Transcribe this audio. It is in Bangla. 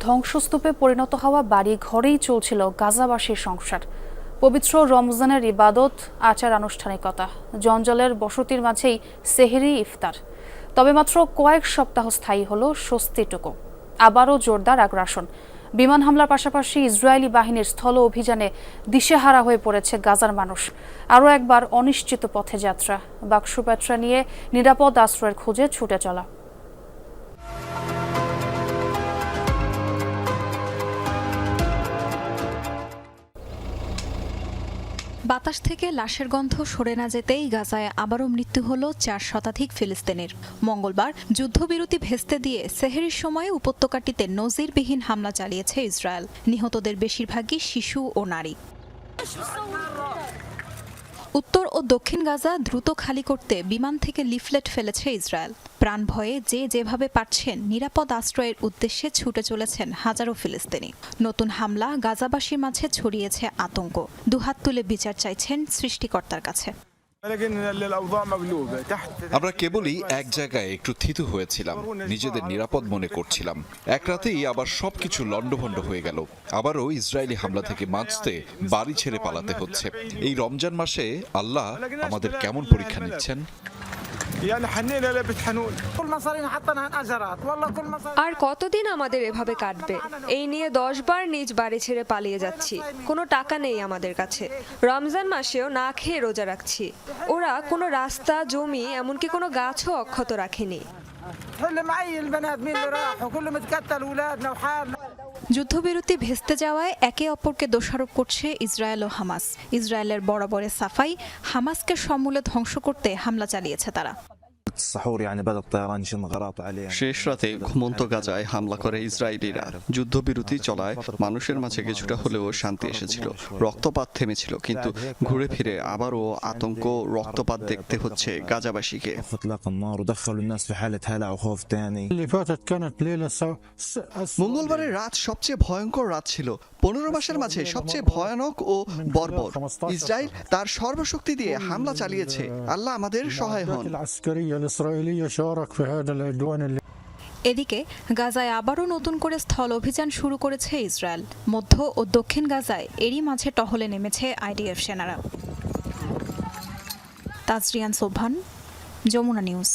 ধ্বংসস্তূপে পরিণত হওয়া বাড়ি ঘরেই চলছিল গাজাবাসীর সংসার। পবিত্র রমজানের ইবাদত আচার আনুষ্ঠানিকতা জঞ্জালের বসতির মাঝেই সেহেরি ইফতার। তবে মাত্র কয়েক সপ্তাহ স্থায়ী হলো স্বস্তিটুকু। আবারও জোরদার আগ্রাসন। বিমান হামলার পাশাপাশি ইসরায়েলি বাহিনীর স্থল অভিযানে দিশেহারা হয়ে পড়েছে গাজার মানুষ। আরও একবার অনিশ্চিত পথে যাত্রা। বাক্সপ্যাট্রা নিয়ে নিরাপদ আশ্রয়ের খোঁজে ছুটে চলা। বাতাস থেকে লাশের গন্ধ সরে না যেতেই গাজায় আবারও মৃত্যু হল চার শতাধিক ফিলিস্তিনের। মঙ্গলবার যুদ্ধবিরতি ভেস্তে দিয়ে সেহেরির সময়ে উপত্যকাটিতে নজিরবিহীন হামলা চালিয়েছে ইসরায়েল। নিহতদের বেশিরভাগই শিশু ও নারী। উত্তর ও দক্ষিণ গাজা দ্রুত খালি করতে বিমান থেকে লিফলেট ফেলেছে ইসরায়েল। প্রাণ ভয়ে যে যেভাবে পারছেন, নিরাপদ আশ্রয়ের উদ্দেশ্যে ছুটে চলেছেন হাজারো ফিলিস্তিনি। নতুন হামলা গাজাবাসীর মাঝে ছড়িয়েছে আতঙ্ক। দুহাত তুলে বিচার চাইছেন সৃষ্টিকর্তার কাছে। আমরা কেবলই এক জায়গায় একটু থিতু হয়েছিলাম, নিজেদের নিরাপদ মনে করছিলাম। এক রাতেই আবার সবকিছু লণ্ডভণ্ড হয়ে গেল। আবারও ইসরায়েলি হামলা থেকে বাঁচতে বাড়ি ছেড়ে পালাতে হচ্ছে। এই রমজান মাসে আল্লাহ আমাদের কেমন পরীক্ষা নিচ্ছেন? আর কতদিন আমাদের এভাবে কাটবে? এই নিয়ে দশ বার নিজ বাড়ি ছেড়ে পালিয়ে যাচ্ছি। কোনো টাকা নেই আমাদের কাছে। রমজান মাসেও না খেয়ে রোজা রাখছি। ওরা কোনো রাস্তা জমি এমনকি কোনো গাছও অক্ষত রাখেনি। যুদ্ধবিরতি ভেস্তে যাওয়ায় একে অপরকে দোষারোপ করছে ইসরায়েল ও হামাস। ইসরায়েলের বরাবরে সাফাই হামাসকে সমূলে ধ্বংস করতে হামলা চালিয়েছে তারা। শেষ রাতে ঘুমন্ত গাজায় হামলা করে ইসরায়েলিরা। যুদ্ধবিরতি চলায় মানুষের মাঝে কিছুটা হলেও শান্তি এসেছিল। রক্তপাত থেমেছিল কিন্তু ঘুরে ফিরে আবারও আতঙ্ক রক্তপাত দেখতে হচ্ছে গাজাবাসীকে। মঙ্গলবারের রাত সবচেয়ে ভয়ঙ্কর রাত ছিল। পনেরো মাসের মাঝে সবচেয়ে ভয়ানক ও বর্বর। ইসরায়েল তার সর্বশক্তি দিয়ে হামলা চালিয়েছে। আল্লাহ আমাদের সহায় হন। ইসরায়েলি এদিকে গাজায় আবারও নতুন করে স্থল অভিযান শুরু করেছে ইসরায়েল। মধ্য ও দক্ষিণ গাজায় এরই মাঝে টহলে নেমেছে আইডিএফ সেনারা। তাজরিয়ান সোভান যমুনা নিউজ।